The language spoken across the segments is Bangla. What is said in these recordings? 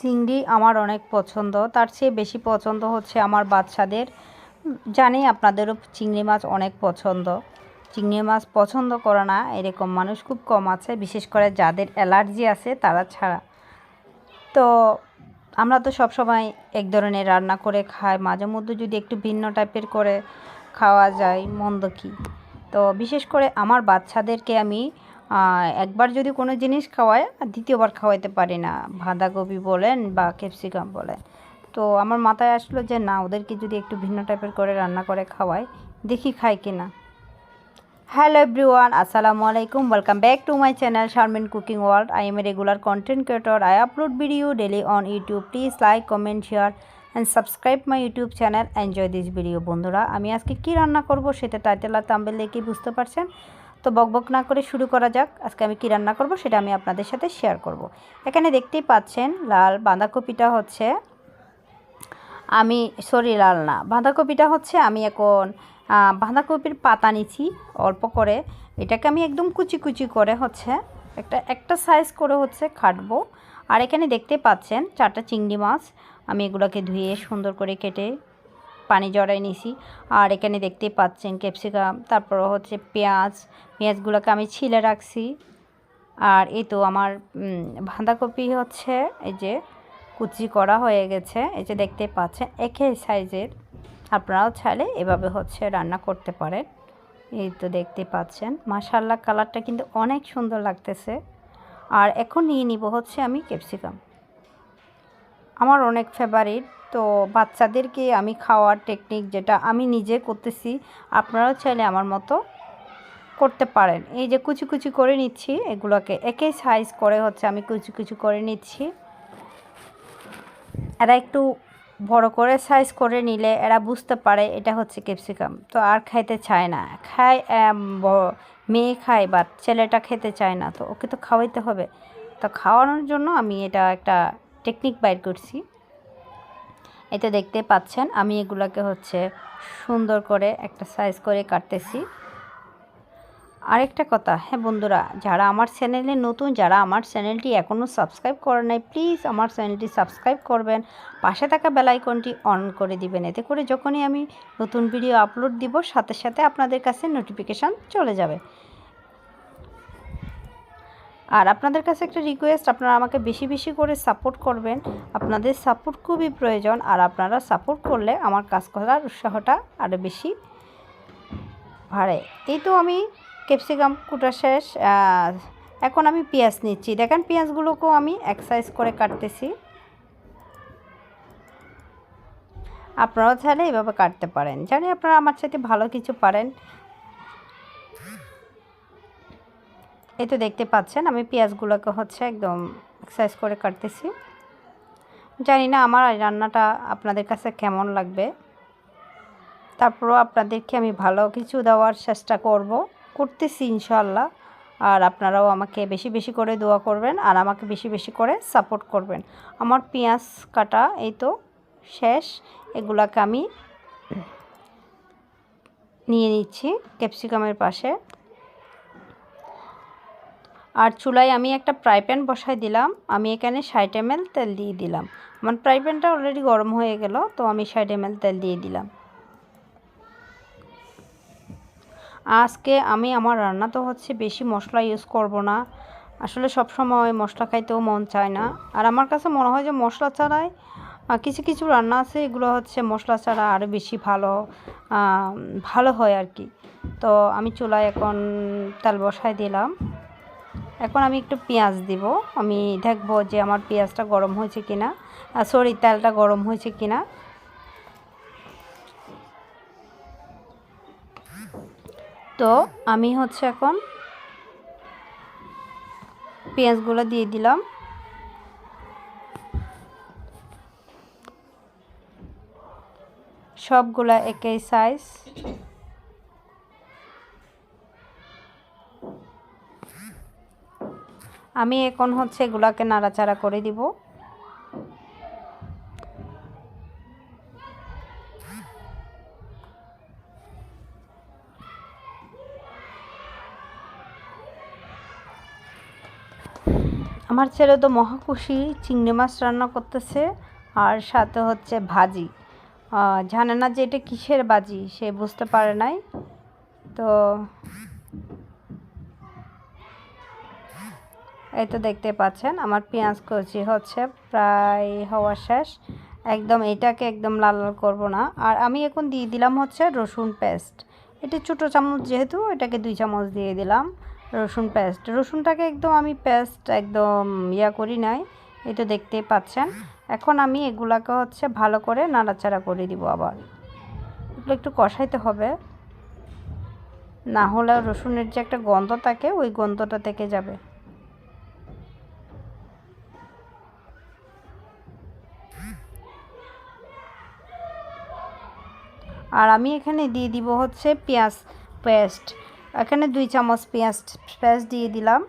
চিংড়ি আমার অনেক পছন্দ। তার চেয়ে বেশি পছন্দ হচ্ছে আমার বাচ্চাদের। জানি আপনাদেরও চিংড়ি মাছ অনেক পছন্দ। চিংড়ি মাছ পছন্দ করে না, এরকম মানুষ খুব কম আছে, বিশেষ করে যাদের অ্যালার্জি আছে তারা ছাড়া। তো আমরা তো সব সময় এক ধরনের রান্না করে খাই, মাঝে মধ্যে যদি একটু ভিন্ন টাইপের করে খাওয়া যায়, মন্দ কি? তো বিশেষ করে আমার বাচ্চাদেরকে আমি একবার যদি কোনো জিনিস খাওয়াই আর দ্বিতীয়বার খাওয়াইতে পারি না, বাঁধাকপি বলেন বা ক্যাপসিকাম বলেন। তো আমার মাথায় আসলো যে না, ওদেরকে যদি একটু ভিন্ন টাইপের করে রান্না করে খাওয়াই, দেখি খাই কি না। হ্যালো এভরিওয়ান আসসালামু আলাইকুম welcome back to my channel Sharmin cooking world I am a regular content creator I upload video daily on YouTube please like comment share and subscribe my YouTube channel enjoy this video বন্ধুরা। আমি আজকে কি রান্না করব, সেটা টাইটেল আর তাম্বেল দেখে বুঝতে পারছেন? তো বকবক না করে শুরু করা যাক। আজকে আমি কী রান্না করব সেটা আমি আপনাদের সাথে শেয়ার করব। এখানে দেখতেই পাচ্ছেন লাল বাঁধাকপিটা হচ্ছে আমি সরি লাল না। বাঁধাকপিটা হচ্ছে আমি এখন বাঁধাকপির পাতা নিছি অল্প করে। এটাকে আমি একদম কুচি কুচি করে হচ্ছে একটা একটা সাইজ করে হচ্ছে খাটবো আর এখানে দেখতে পাচ্ছেন চারটা চিংড়ি মাছ। আমি এগুলোকে ধুয়ে সুন্দর করে কেটে পানি জড়াই নিছি। আর এখানে দেখতে পাচ্ছেন ক্যাপসিকাম তারপর হচ্ছে পেঁয়াজ। পেঁয়াজগুলোকে আমি ছিলে রাখছি। আর এই তো আমার বাঁধাকপি হচ্ছে, এই যে কুচি করা হয়ে গেছে। এই যে দেখতে পাচ্ছেন একই সাইজের। আপনারাও চাইলে এভাবে হচ্ছে রান্না করতে পারেন। এই তো দেখতে পাচ্ছেন মাশাল্লাহ কালারটা কিন্তু অনেক সুন্দর লাগতেছে। আর এখন নিয়ে নিব হচ্ছে আমি ক্যাপসিকাম। আমার অনেক ফেভারিট তো বাচ্চাদেরকে আমি খাওয়ার টেকনিক যেটা আমি নিজে করতেছি, আপনারাও চাইলে আমার মতো করতে পারেন। এই যে কুচি কুচি করে নিচ্ছি, এগুলোকে একই সাইজ করে হচ্ছে আমি কুচি কুচি করে নিচ্ছি। এরা একটু বড় করে সাইজ করে নিলে এরা বুঝতে পারে এটা হচ্ছে ক্যাপসিকাম তো আর খাইতে চায় না। খায় মেয়ে খায় বা ছেলেটা খেতে চায় না। তো ওকে তো খাওয়াইতে হবে। তো খাওয়ানোর জন্য আমি এটা একটা টেকনিক বাইর করছি। এতে দেখতে পাচ্ছেন, আমি এগুলাকে হচ্ছে সুন্দর করে একটা সাইজ করে কাটতেছি। আরেকটা কথা হ্যাঁ বন্ধুরা, যারা আমার চ্যানেলে নতুন, যারা আমার চ্যানেলটি এখনও সাবস্ক্রাইব করে নাই প্লিজ আমার চ্যানেলটি সাবস্ক্রাইব করবেন। পাশে থাকা বেলাইকনটি অন করে দিবেন, এতে করে যখনই আমি নতুন ভিডিও আপলোড দিব, সাথে সাথে আপনাদের কাছে নোটিফিকেশান চলে যাবে। আর আপনাদের কাছে একটা রিকোয়েস্ট আপনারা আমাকে বেশি বেশি করে সাপোর্ট করবেন। আপনাদের সাপোর্ট খুবই প্রয়োজন, আর আপনারা সাপোর্ট করলে আমার কাজ করার উৎসাহটা আরও বেশি বাড়ে। এই তো আমি ক্যাপসিকাম কুটা শেষ এখন আমি পেঁয়াজ নিচ্ছি। দেখেন পেঁয়াজগুলোকেও আমি এক্সারসাইজ করে কাটতেছি। আপনারাও চাইলে এইভাবে কাটতে পারেন। জানি আপনারা আমার সাথে ভালো কিছু পারেন। এই তো দেখতে পাচ্ছেন, আমি পেঁয়াজগুলোকে হচ্ছে একদম এক্সারসাইজ করে কাটতেছি। জানি না আমার রান্নাটা আপনাদের কাছে কেমন লাগবে। তারপরও আপনাদেরকে আমি ভালো কিছু দেওয়ার চেষ্টা করব, করতেছি ইনশাল্লাহ আর আপনারাও আমাকে বেশি বেশি করে দোয়া করবেন আর আমাকে বেশি বেশি করে সাপোর্ট করবেন। আমার পেঁয়াজ কাটা এই তো শেষ, এগুলাকে আমি নিয়ে নিচ্ছি ক্যাপসিকামের পাশে। আর চুলায় আমি একটা ফ্রাই প্যান বসাই দিলাম। আমি এখানে ষাট এম তেল দিয়ে দিলাম। আমার ফ্রাই প্যানটা অলরেডি গরম হয়ে গেল, তো আমি ষাট এম তেল দিয়ে দিলাম। আজকে আমি আমার রান্না তো হচ্ছে বেশি মশলা ইউজ করব না। আসলে সব সময় মশলা খাইতেও মন চায় না। আর আমার কাছে মনে হয় যে মশলা ছাড়াই কিছু কিছু রান্না আছে, এগুলো হচ্ছে মশলা ছাড়া আরও বেশি ভালো ভালো হয় আর কি। তো আমি চুলায় এখন তেল বসাই দিলাম। এখন আমি একটু পেঁয়াজ দিব। আমি দেখব যে আমার পেঁয়াজটা গরম হয়েছে কিনা। সরি তেলটা গরম হয়েছে কিনা। তো আমি হচ্ছে এখন পেঁয়াজগুলো দিয়ে দিলাম। সবগুলা একই সাইজ আমি এখন হচ্ছে এগুলাকে নাড়াচাড়া করে দিব। আমার ছেলে তো মহাকুশি, চিংড়ি মাছ রান্না করতেছে, আর সাথে হচ্ছে ভাজি। জানে না যে এটা কিসের বাজি সে বুঝতে পারে নাই। তো এই তো দেখতে পাচ্ছেন, আমার পেঁয়াজ কচি হচ্ছে প্রায় হওয়া শেষ। একদম এটাকে একদম লাল লাল করব না। আর আমি এখন দিয়ে দিলাম হচ্ছে রসুন পেস্ট। এটা ছোটো চামচ যেহেতু, এটাকে দুই চামচ দিয়ে দিলাম রসুন পেস্ট। রসুনটাকে একদম আমি পেস্ট একদম ইয়া করি নাই, এই তো দেখতেই পাচ্ছেন। এখন আমি এগুলাকে হচ্ছে ভালো করে নাড়াচাড়া করে দিব আবার। এগুলো একটু কষাইতে হবে। না হলে রসুনের যে একটা গন্ধ থাকে, ওই গন্ধটা থেকে যাবে। আর আমি এখানে দিয়ে দিব হচ্ছে পেঁয়াজ পেস্ট। এখানে দুই চামচ পেঁয়াজ পেস্ট দিয়ে দিলাম।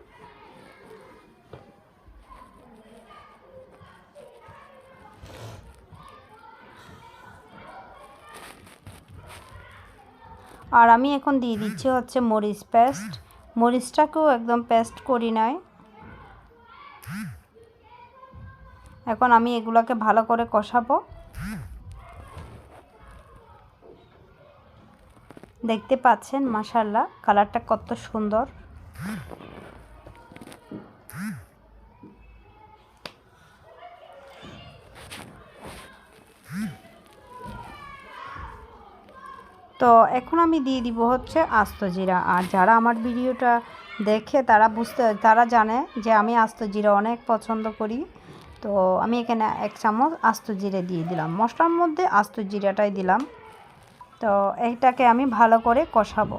আর আমি এখন দিয়ে দিচ্ছি হচ্ছে মরিচ পেস্ট। মরিচটাকেও একদম পেস্ট করি নাই। এখন আমি এগুলোকে ভালো করে কষাবো। দেখতে পাচ্ছেন মাশাল্লাহ কালারটা কত সুন্দর। তো এখন আমি দিয়ে দিব হচ্ছে আস্ত জিরা। আর যারা আমার ভিডিওটা দেখে, তারা বুঝতে, তারা জানে যে আমি আস্ত জিরা অনেক পছন্দ করি। তো আমি এখানে এক চামচ আস্ত জিরে দিয়ে দিলাম। মশলার মধ্যে আস্ত জিরাটাই দিলাম। তো এইটাকে আমি ভালো করে কষাবো।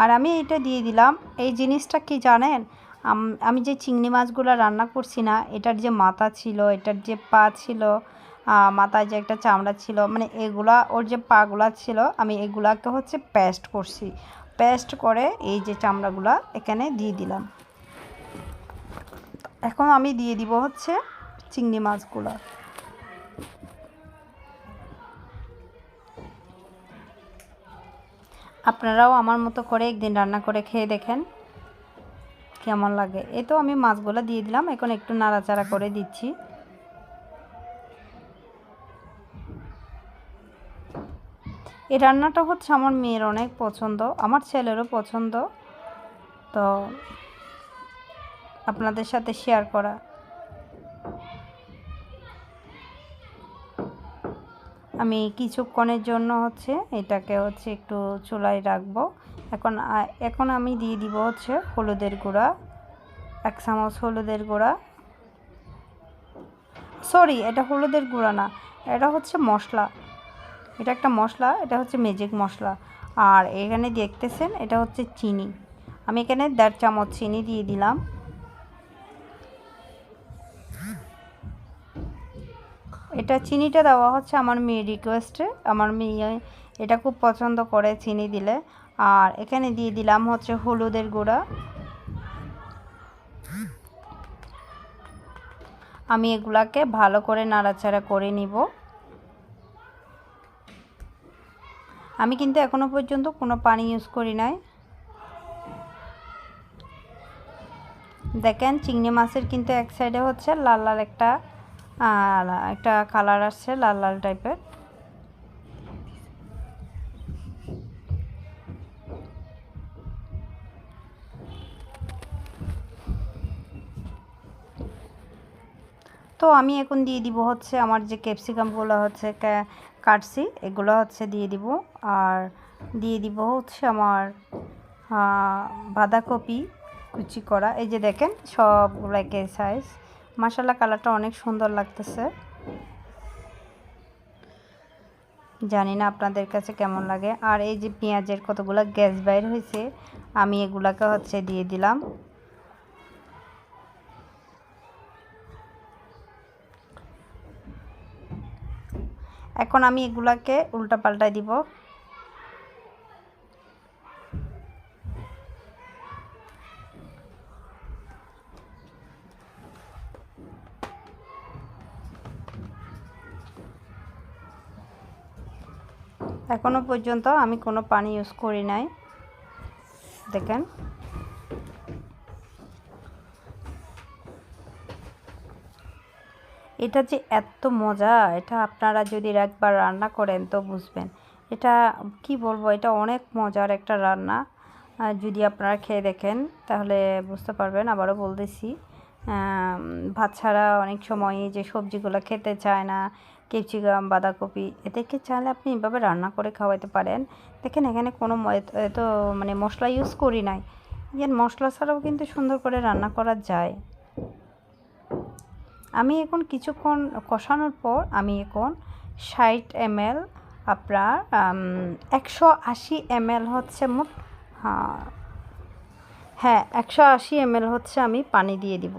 আর আমি এটা দিয়ে দিলাম, এই জিনিসটা কি জানেন? আমি যে চিংড়ি মাছগুলো রান্না করছি না, এটার যে মাথা ছিল, এটার যে পা ছিল মাথায় যে একটা চামড়া ছিল মানে এগুলা, ওর যে পাগুলা ছিল, আমি এগুলাকে হচ্ছে পেস্ট করছি। পেস্ট করে এই যে চামড়াগুলা এখানে দিয়ে দিলাম। এখন আমি দিয়ে দিব হচ্ছে চিংড়ি মাছগুলো। আপনারাও আমার মতো করে একদিন রান্না করে খেয়ে দেখেন কেমন লাগে। এ তো আমি মাছগুলো দিয়ে দিলাম, এখন একটু নাড়াচাড়া করে দিচ্ছি। এই রান্নাটা হচ্ছে আমার মেয়ের অনেক পছন্দ, আমার ছেলেরও পছন্দ। তো আপনাদের সাথে শেয়ার করা। আমি কিছুক্ষণের জন্য হচ্ছে এটাকে হচ্ছে একটু চুলায় রাখব। এখন এখন আমি দিয়ে দিব হচ্ছে হলুদের গুঁড়া, এক চামচ হলুদের গুঁড়া। সরি এটা হলুদের গুঁড়া না, এটা হচ্ছে মশলা। এটা একটা মশলা, এটা হচ্ছে ম্যাজিক মশলা। আর এখানে দেখতেছেন, এটা হচ্ছে চিনি। আমি এখানে দেড় চামচ চিনি দিয়ে দিলাম। এটা চিনিটা দেওয়া হচ্ছে আমার মেয়ের রিকোয়েস্টে আমার মেয়ে এটা খুব পছন্দ করে চিনি দিলে। আর এখানে দিয়ে দিলাম হচ্ছে হলুদের গুঁড়া। আমি এগুলাকে ভালো করে নাড়াচাড়া করে নিব। আমি কিন্তু এখনও পর্যন্ত কোনো পানি ইউজ করি নাই। দেখেন চিংড়ি মাছের কিন্তু এক সাইডে হচ্ছে লাল লাল একটা আর একটা কালার আসছে লাল লাল টাইপের। তো আমি এখন দিয়ে দিব হচ্ছে আমার যে ক্যাপসিকামগুলো হচ্ছে কাটছি এগুলো হচ্ছে দিয়ে দিব। আর দিয়ে দিব হচ্ছে আমার বাঁধাকপি, কুচি করা। এই যে দেখেন, সবগুলো একে সাইজ মাসালা কালারটা অনেক সুন্দর লাগতেছে। জানি না আপনাদের কাছে কেমন লাগে। আর এই যে পেঁয়াজের কতগুলো গ্যাস বাইর হয়েছে, আমি এগুলাকে হচ্ছে দিয়ে দিলাম। এখন আমি এগুলাকে উল্টা পাল্টাই দিব। এখনও পর্যন্ত আমি কোনো পানি ইউজ করি নাই। দেখেন। এটা যে এত মজা, এটা আপনারা যদি একবার রান্না করেন তো বুঝবেন। এটা কি বলব, এটা অনেক মজার একটা রান্না। যদি আপনারা খেয়ে দেখেন, তাহলে বুঝতে পারবেন। আবারও বলতেছি ভাত ছাড়া অনেক সময় যে সবজিগুলো খেতে চায় না ক্যাপসিকাম বাঁধাকপি এদেরকে চাইলে আপনি এভাবে রান্না করে খাওয়াতে পারেন। দেখেন এখানে কোনো এত মানে মশলা ইউজ করি নাই। ইয়ান মশলা ছাড়াও কিন্তু সুন্দর করে রান্না করা যায়। আমি এখন কিছুক্ষণ কষানোর পর আমি এখন ষাট এমএল আপনার একশো আশি এমএল হচ্ছে মোট হ্যাঁ হ্যাঁ একশো আশি এমএল হচ্ছে আমি পানি দিয়ে দিব।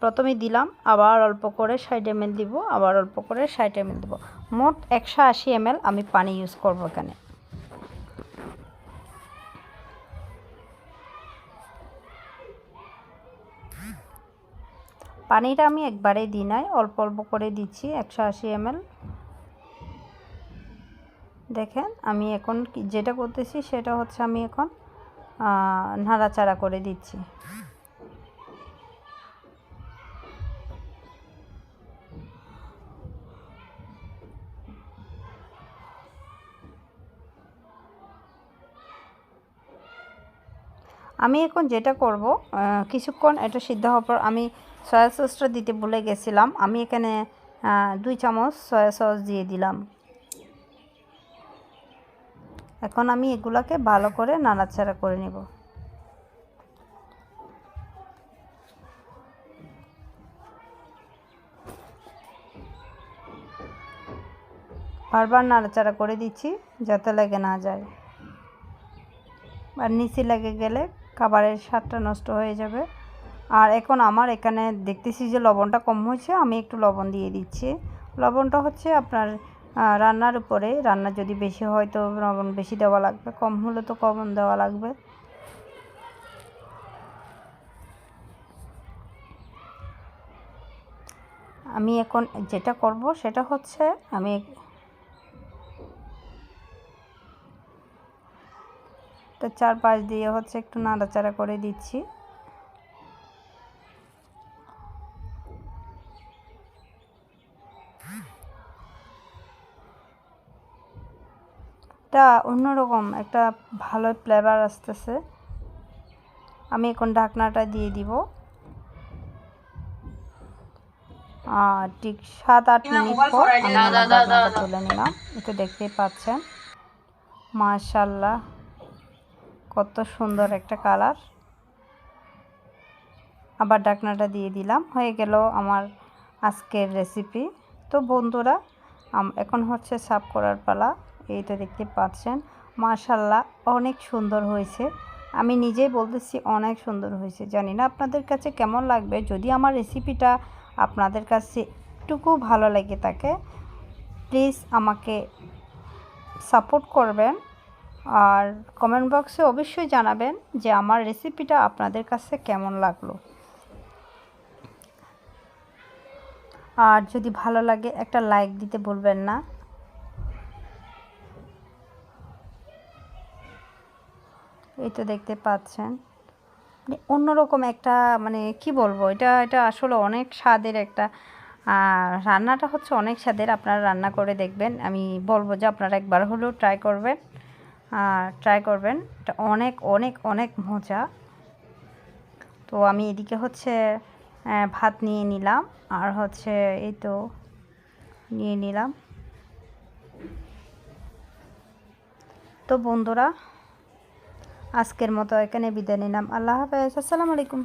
প্রথমে দিলাম, আবার অল্প করে ষাট এমএল দিব, আবার অল্প করে ষাট এমএল দিব। মোট একশো আশি এমএল আমি পানি ইউজ করব এখানে। পানিটা আমি একবারেই দিই নাই, অল্প অল্প করে দিচ্ছি, একশো আশি এমএল। দেখেন, আমি এখন যেটা করতেছি সেটা হচ্ছে আমি এখন নাড়াচাড়া করে দিচ্ছি। আমি এখন যেটা করব কিছুক্ষণ এটা সিদ্ধ হওয়ার পর আমি সয়া সসটা দিতে ভুলে গেছিলাম। আমি এখানে দুই চামচ সয়া সস দিয়ে দিলাম। এখন আমি এগুলাকে ভালো করে নাড়াচাড়া করে নেব। বারবার নাড়াচাড়া করে দিচ্ছি যাতে লেগে না যায়। আর নিচে লেগে গেলে খাবারের স্বাদটা নষ্ট হয়ে যাবে। আর এখন আমার এখানে দেখতেছি যে লবণটা কম হয়েছে, আমি একটু লবণ দিয়ে দিচ্ছি। লবণটা হচ্ছে আপনার রান্নার উপরে। রান্না যদি বেশি হয় তো লবণ বেশি দেওয়া লাগবে, কম হলে তো কম দেওয়া লাগবে। আমি এখন যেটা করব সেটা হচ্ছে আমি তো চার পাঁচ দিয়ে হচ্ছে একটু নাড়াচাড়া করে দিচ্ছি। এটা অন্যরকম একটা ভালো ফ্লেভার আসতেছে। আমি এখন ঢাকনাটা দিয়ে দিব। আর ঠিক সাত আট মিনিট পর আমি ঢাকনাটা তুলে নিলাম। এটা দেখতেই পাচ্ছেন? মাশাল্লাহ কত সুন্দর একটা কালার। আবার ডাকনাটা দিয়ে দিলাম। হয়ে গেল আমার আজকের রেসিপি তো বন্ধুরা এখন হচ্ছে সাফ করার পালা। এই তো দেখতে পাচ্ছেন। মাশাল্লাহ অনেক সুন্দর হয়েছে। আমি নিজেই বলতেছি, অনেক সুন্দর হয়েছে। জানি না আপনাদের কাছে কেমন লাগবে। যদি আমার রেসিপিটা আপনাদের কাছে একটুকু ভালো লেগে থাকে প্লিজ আমাকে সাপোর্ট করবেন। আর কমেন্ট বক্সে অবশ্যই জানাবেন যে আমার রেসিপিটা আপনাদের কাছে কেমন লাগল। আর যদি ভালো লাগে একটা লাইক দিতে বলবেন না। এই তো দেখতে পাচ্ছেন। মানে অন্যরকম একটা মানে কি বলব, এটা এটা আসলে অনেক স্বাদের একটা রান্নাটা হচ্ছে অনেক স্বাদের। আপনারা রান্না করে দেখবেন। আমি বলব যে আপনারা একবার হলেও ট্রাই করবেন। ট্রাই করবেন। এটা অনেক অনেক অনেক মজা। তো আমি এদিকে হচ্ছে ভাত নিয়ে নিলাম। আর হচ্ছে এই তো নিয়ে নিলাম। তো বন্ধুরা, আজকের মতো এখানে বিদায় নিলাম। আল্লাহ হাফেজ। আসসালামু আলাইকুম।